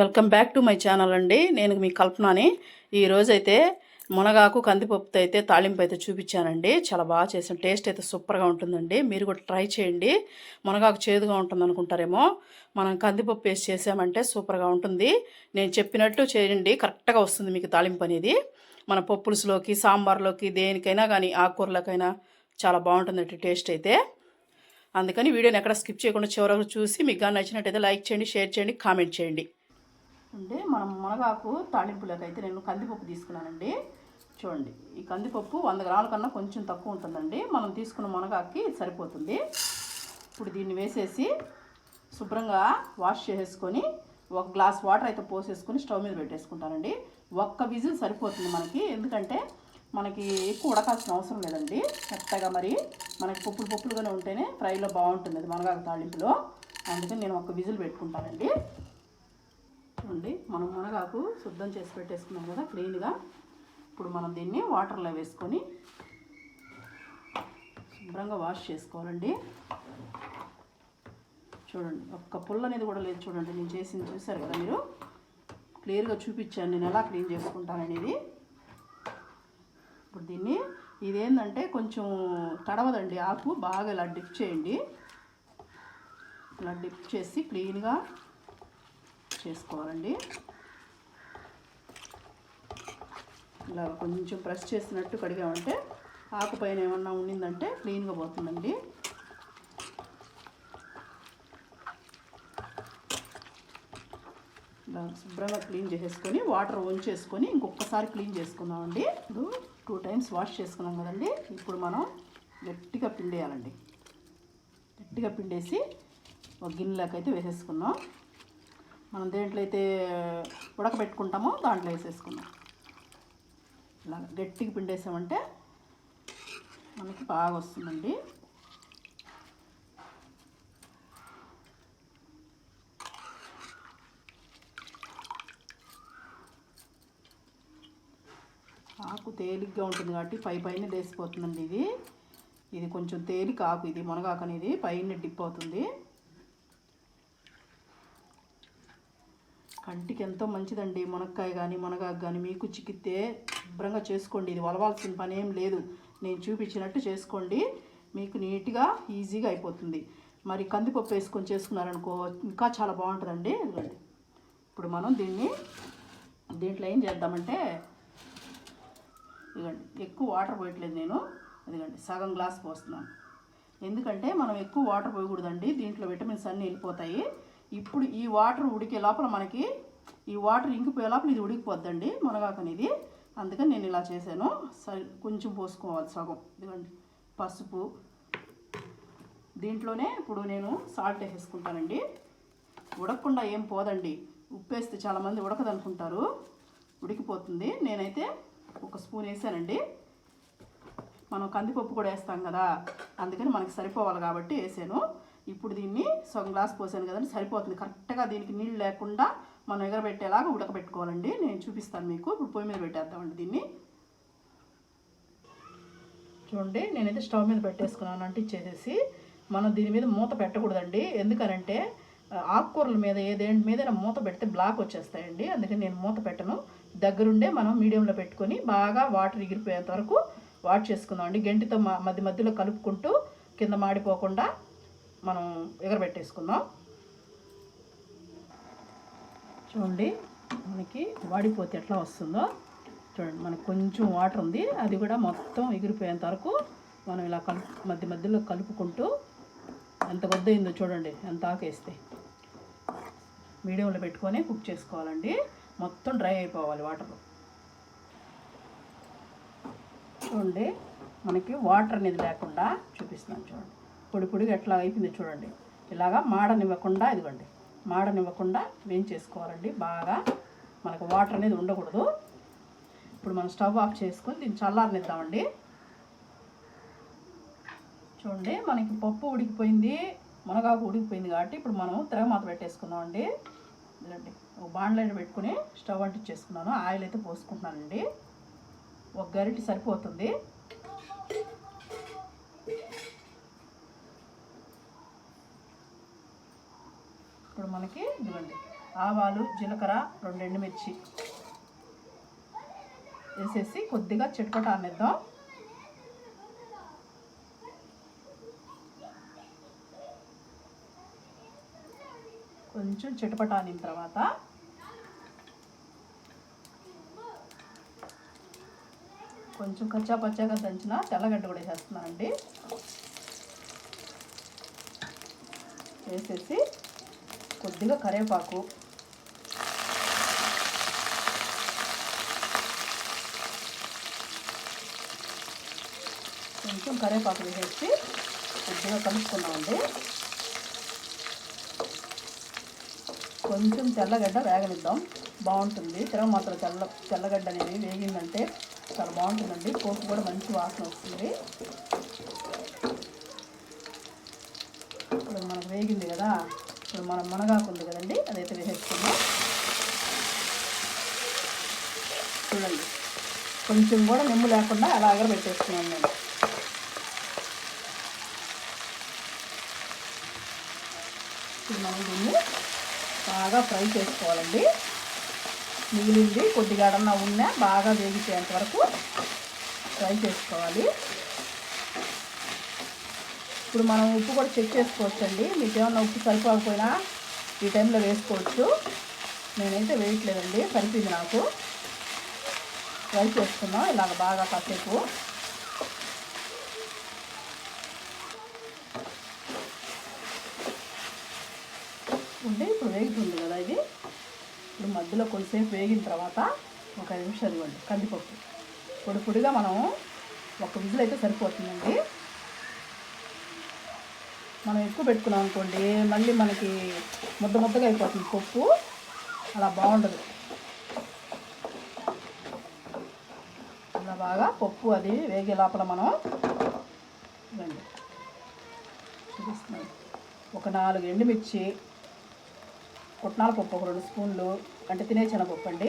Welcome back to my channel అండి. నేను మీ కల్పనని. ఈరోజైతే మునగాకు కందిపప్పుతో అయితే తాలింపు అయితే చూపించానండి. చాలా బాగా చేసాను టేస్ట్ అయితే సూపర్గా ఉంటుందండి. మీరు కూడా ట్రై చేయండి. మునగాకు చేదుగా ఉంటుంది అనుకుంటారేమో మనం కందిపప్పు వేసి చేసామంటే సూపర్గా ఉంటుంది. నేను చెప్పినట్టు చేయండి. కరెక్ట్గా వస్తుంది మీకు తాలింపు అనేది. మన పప్పులుసులోకి సాంబార్లోకి దేనికైనా కానీ ఆకుకూరలకైనా చాలా బాగుంటుందండి టేస్ట్ అయితే. అందుకని వీడియోని ఎక్కడ స్కిప్ చేయకుండా చివరకు చూసి మీకు కానీ నచ్చినట్టయితే లైక్ చేయండి షేర్ చేయండి కామెంట్ చేయండి. అంటే మనం మునగాకు తాలింపులోకి అయితే నేను కందిపప్పు తీసుకున్నానండి. చూడండి ఈ కందిపప్పు వంద గ్రాముల కన్నా కొంచెం తక్కువ ఉంటుందండి. మనం తీసుకున్న మునగాకి సరిపోతుంది. ఇప్పుడు దీన్ని వేసేసి శుభ్రంగా వాష్ చేసేసుకొని ఒక గ్లాస్ వాటర్ అయితే పోసేసుకొని స్టవ్ మీద పెట్టేసుకుంటానండి. ఒక్క విజిల్ సరిపోతుంది మనకి ఎందుకంటే మనకి ఎక్కువ ఉడకాల్సిన అవసరం లేదండి. మెత్తగా మరి మనకి పప్పులు పప్పులుగానే ఉంటేనే ఫ్రైలో బాగుంటుంది అది మునగాకు తాలింపులో. అందుకని నేను ఒక విజిల్ పెట్టుకుంటానండి. అండి మనం మునగాకు శుద్ధం చేసి పెట్టేసుకున్నాం కదా క్లీన్గా ఇప్పుడు మనం దీన్ని వాటర్లో వేసుకొని శుభ్రంగా వాష్ చేసుకోవాలండి. చూడండి ఒక్క పుల్ల అనేది కూడా లేదు చూడండి నేను చేసింది చూసారు కదా మీరు? క్లియర్గా చూపించాను నేను ఎలా క్లీన్ చేసుకుంటాను అనేది. ఇప్పుడు దీన్ని ఇదేంటంటే కొంచెం తడవదండి ఆకు బాగా ఇలా డిప్ చేయండి. ఇలా డిప్ చేసి క్లీన్గా చేసుకోవాలండి. ఇలా కొంచెం ప్రెస్ చేసినట్టు కడిగామంటే ఆకుపైన ఏమన్నా ఉండిందంటే క్లీన్గా పోతుందండి. ఇలా శుభ్రంగా క్లీన్ చేసేసుకొని వాటర్ వంచేసుకొని ఇంకొకసారి క్లీన్ చేసుకుందామండి. ఇప్పుడు టూ టైమ్స్ వాష్ చేసుకున్నాం కదండి. ఇప్పుడు మనం గట్టిగా పిండేయాలండి. గట్టిగా పిండేసి ఒక గిన్నెలోకి అయితే వేసేసుకున్నాం మనం దేంట్లో అయితే ఉడకబెట్టుకుంటామో దాంట్లో వేసేసుకుందాం. ఇలా గట్టిగా పిండేసామంటే మనకి బాగా వస్తుందండి. ఆకు తేలిగ్గా ఉంటుంది కాబట్టి పై పైన వేసిపోతుందండి ఇది. ఇది కొంచెం తేలిక ఆకు ఇది మునగాకు అనేది పైన డిప్ అవుతుంది. కంటికి ఎంతో మంచిదండి. మునక్కాయ కానీ మునగాకు కానీ మీకు చిక్కితే శుభ్రంగా చేసుకోండి. ఇది వలవాల్సిన పని ఏం లేదు. నేను చూపించినట్టు చేసుకోండి. మీకు నీట్గా ఈజీగా అయిపోతుంది. మరి కందిపప్పు వేసుకొని చేసుకున్నారనుకో ఇంకా చాలా బాగుంటుందండి. ఇదిగోండి. ఇప్పుడు మనం దీన్ని దీంట్లో ఏం చేద్దామంటే ఇదిగండి ఎక్కువ వాటర్ పోయట్లేదు నేను. అదిగండి సగం గ్లాస్ పోస్తున్నాను. ఎందుకంటే మనం ఎక్కువ వాటర్ పోయకూడదండి. దీంట్లో విటమిన్స్ అన్నీ వెళ్ళిపోతాయి. ఇప్పుడు ఈ వాటర్ ఉడికే లోపల మనకి ఈ వాటర్ ఇంకిపోయే లోపల ఇది ఉడికిపోద్దండి మునగాకు అనేది అందుకని నేను ఇలా చేశాను. సరి కొంచెం పోసుకోవాలి సగం. ఇదిగోండి. పసుపు. దీంట్లోనే ఇప్పుడు నేను సాల్ట్ వేసేసుకుంటానండి. ఉడకకుండా ఏం పోదండి. ఉప్పు వేస్తే చాలామంది ఉడకదనుకుంటారు. ఉడికిపోతుంది. నేనైతే ఒక స్పూన్ వేసానండి. మనం కందిపప్పు కూడా వేస్తాం కదా. అందుకని మనకి సరిపోవాలి కాబట్టి వేసాను. ఇప్పుడు దీన్ని సగం గ్లాస్ పోసాను కదండి. సరిపోతుంది. కరెక్ట్గా దీనికి నీళ్ళు లేకుండా మనం ఎగరబెట్టేలాగా ఉడకబెట్టుకోవాలండి. నేను చూపిస్తాను మీకు. ఇప్పుడు పొయ్యి మీద పెట్టేద్దామండి దీన్ని. చూడండి నేనైతే స్టవ్ మీద పెట్టేసుకున్నాను అంటించేసేసి. మనం దీని మీద మూత పెట్టకూడదండి. ఎందుకనంటే ఆకుకూరల మీద ఏదేంటి మీద మూత పెడితే బ్లాక్ వచ్చేస్తాయండి. అందుకని నేను మూత పెట్టను. దగ్గరుండే మనం మీడియంలో పెట్టుకొని బాగా వాటర్ ఎగిరిపోయేంత వరకు వాట్ చేసుకుందాం అండి. గంటితో మధ్య మధ్యలో కలుపుకుంటూ కింద మాడిపోకుండా మనం ఎగరబెట్టేసుకుందాం. చూడండి మనకి వాడిపోతే ఎట్లా వస్తుందో. చూడండి మనకు కొంచెం వాటర్ ఉంది. అది కూడా మొత్తం ఎగిరిపోయేంత వరకు మనం ఇలా కలుపు మధ్య మధ్యలో కలుపుకుంటూ ఎంత కొద్దయిందో చూడండి ఎంత ఆకేస్తే. మీడియంలో పెట్టుకొని కుక్ చేసుకోవాలండి. మొత్తం డ్రై అయిపోవాలి వాటర్. చూడండి మనకి వాటర్ అనేది లేకుండా చూపిస్తున్నాను చూడండి. పొడి పొడిగా ఎట్లా అయిపోయింది చూడండి. ఇలాగా మాడనివ్వకుండా ఇదిగోండి. మాడనివ్వకుండా వేయించేసుకోవాలండి. బాగా మనకు వాటర్ అనేది ఉండకూడదు. ఇప్పుడు మనం స్టవ్ ఆఫ్ చేసుకొని దీన్ని చల్లారనిద్దామండి. చూడండి మనకి పప్పు ఉడికిపోయింది. మునగాకు ఉడికిపోయింది కాబట్టి ఇప్పుడు మనం తిరగమాత పెట్టేసుకుందామండి. ఇదండి ఒక బాండ్లైన్ పెట్టుకుని స్టవ్ అంటించేసుకున్నాను. ఆయిల్ అయితే పోసుకుంటున్నానండి. ఒక గరిటి సరిపోతుంది. ఇప్పుడు మనకి ఇదిగోండి. ఆవాలు జీలకర్ర రెండు ఎండుమిర్చి వేసేసి కొద్దిగా చిట్పట అనేద్దాం కొంచెం చిటపట అనిన తర్వాత కొంచెం కచ్చా పచ్చాగా దంచిన తెల్లగడ్డ కూడా వేసేస్తున్నానండి. వేసేసి కొద్దిగా కరివేపాకు. కొంచెం కరివేపాకు వేసేసి కొద్దిగా కలుపుకున్నామండి కొంచెం తెల్లగడ్డ వేగనిద్దాం. బాగుంటుంది. తిరగమాత్ర తెల్ల తెల్లగడ్డ అనేది వేగిందంటే చాలా బాగుంటుందండి. పోపు కూడా మంచి వాసన వస్తుంది. ఇప్పుడు మనకు వేగింది కదా. ఇప్పుడు మనం మునగాకు ఉంది కదండి అదైతే వేసేసుకుందాం. చూడండి కొంచెం కూడా నిమ్ము లేకుండా అలాగే పెట్టేసుకున్నాను నేను. ఇప్పుడు మనం దీన్ని బాగా ఫ్రై చేసుకోవాలండి. మిగిలింది కొద్దిగా అడన్నా ఉన్నా బాగా వేగిపోయేంత వరకు ఫ్రై చేసుకోవాలి. ఇప్పుడు మనం ఉప్పు కూడా చెక్ చేసుకోవచ్చండి. మీకు ఏమన్నా ఉప్పు సరిపోకపోయినా ఈ టైంలో వేసుకోవచ్చు. నేనైతే వేయట్లేదండి. సరిపోయింది నాకు. ఫ్రై చేసుకున్నాం ఇలాగ బాగా కాసేపు. ఉండి ఇప్పుడు వేగుతుంది కదా ఇది. ఇప్పుడు మధ్యలో కొద్దిసేపు వేగిన తర్వాత ఒక ఐదు నిమిషాలు ఇవ్వండి. కందిపప్పు. పొడి పొడిగా మనం ఒక విజిల్ అయితే సరిపోతుందండి. మనం ఎక్కువ పెట్టుకున్నాం అనుకోండి మళ్ళీ మనకి ముద్ద ముద్దగా అయిపోతుంది పప్పు. అలా బాగుండదు. అలా బాగా పప్పు అది వేగే లోపల మనం ఇవ్వండి. ఒక నాలుగు ఎండుమిర్చి పుట్నాల పప్పు ఒక రెండు స్పూన్లు అంటే తినే శనగపప్పు అండి.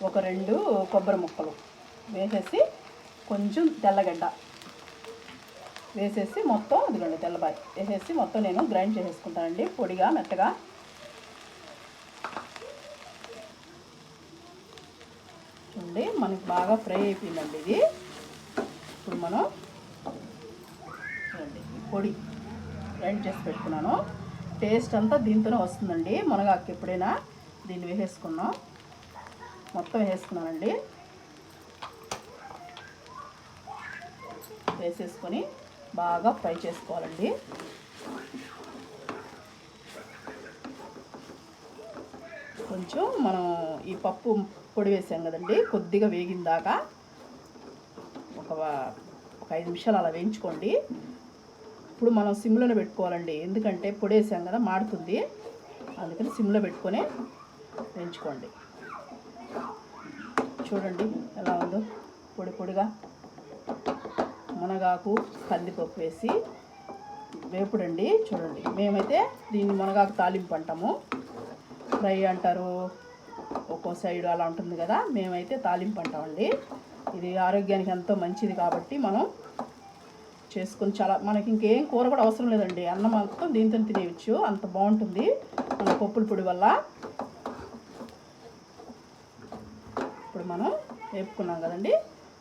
ఒక రెండు కొబ్బరి ముక్కలు వేసేసి కొంచెం తెల్లగడ్డ. వేసేసి మొత్తం అదిగోండి తెల్లబారి వేసేసి మొత్తం నేను గ్రైండ్ చేసేసుకుంటానండి పొడిగా మెత్తగా. చూడండి మనకి బాగా ఫ్రై అయిపోయిందండి ఇది. ఇప్పుడు మనం చూడండి ఈ పొడి గ్రైండ్ చేసి పెట్టుకున్నాను. టేస్ట్ అంతా దీంతోనే వస్తుందండి. మునగాకు ఎప్పుడైనా దీన్ని వేసేసుకున్నాం. మొత్తం వేసేసుకున్నానండి వేసేసుకొని బాగా ఫ్రై చేసుకోవాలండి. కొంచెం మనం ఈ పప్పు పొడి వేసాం కదండి కొద్దిగా వేగిందాక ఒక ఒక ఐదు నిమిషాలు అలా వేయించుకోండి. ఇప్పుడు మనం సిమ్లోనే పెట్టుకోవాలండి ఎందుకంటే పొడి వేసాం కదా మాడుతుంది. అందుకని సిమ్లో పెట్టుకొని వేయించుకోండి. చూడండి ఎలా ఉందో పొడి పొడిగా. మునగాకు కందిపప్పు వేసి వేపుడండి చూడండి. మేమైతే దీన్ని మునగాకు తాలింపు అంటాము. ఫ్రై అంటారు ఒక్కో సైడ్ అలా ఉంటుంది కదా మేమైతే తాలింపు అంటామండి. ఇది ఆరోగ్యానికి ఎంతో మంచిది కాబట్టి మనం చేసుకుని చాలా మనకి ఇంకేం కూర కూడా అవసరం లేదండి. అన్నం మొత్తం దీంతో తినేయచ్చు అంత బాగుంటుంది. మన పప్పుల పొడి వల్ల ఇప్పుడు మనం వేపుకున్నాం కదండి.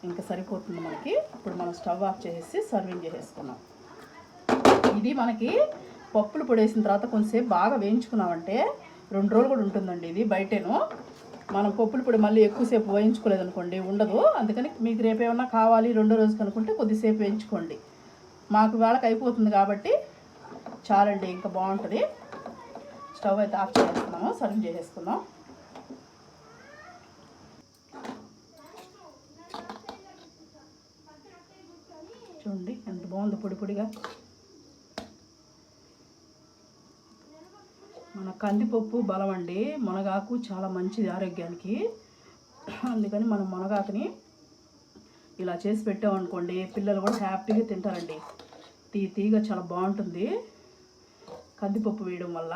ఇంకా సరిపోతుంది మనకి. ఇప్పుడు మనం స్టవ్ ఆఫ్ చేసేసి సర్వింగ్ చేసేసుకున్నాం ఇది మనకి పప్పులు పొడేసిన తర్వాత కొంచెంసేపు బాగా వేయించుకున్నామంటే రెండు రోజులు కూడా ఉంటుందండి ఇది బయటేను. మనం పప్పుల పొడి మళ్ళీ ఎక్కువసేపు వేయించుకోలేదు అనుకోండి ఉండదు. అందుకని మీకు రేపు ఏమన్నా కావాలి రెండో రోజు అనుకుంటే కొద్దిసేపు వేయించుకోండి. మాకు వేళకి అయిపోతుంది కాబట్టి చాలండి ఇంకా బాగుంటుంది. స్టవ్ అయితే ఆఫ్ చేసేస్తున్నాము సర్వ్ చేసేసుకుందాం. చూడండి ఎంత బాగుంది పొడి పొడిగా. మన కందిపప్పు బలం అండి మునగాకు చాలా మంచిది ఆరోగ్యానికి. అందుకని మనం మునగాకుని ఇలా చేసి పెట్టామనుకోండి పిల్లలు కూడా హ్యాపీగా తింటారండి. తీ తీగ చాలా బాగుంటుంది. కందిపప్పు వేయడం వల్ల.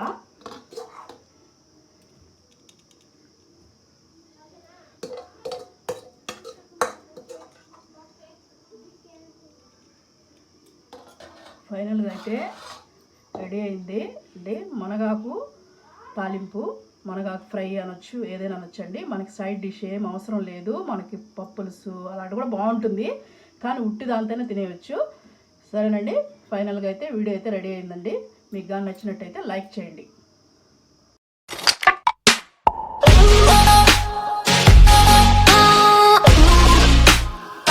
ఫైనల్గా అయితే రెడీ అయింది. ఇది మునగాకు తాలింపు మునగాకు ఫ్రై అనొచ్చు ఏదైనా అనొచ్చండి మనకి సైడ్ డిష్ ఏం అవసరం లేదు. మనకి పప్పులుసు అలాంటి కూడా బాగుంటుంది కానీ ఉట్టి దాంతోనే తినేయచ్చు. సరేనండి. ఫైనల్గా అయితే వీడియో అయితే రెడీ అయిందండి. మీకు కానీ నచ్చినట్టయితే లైక్ చేయండి.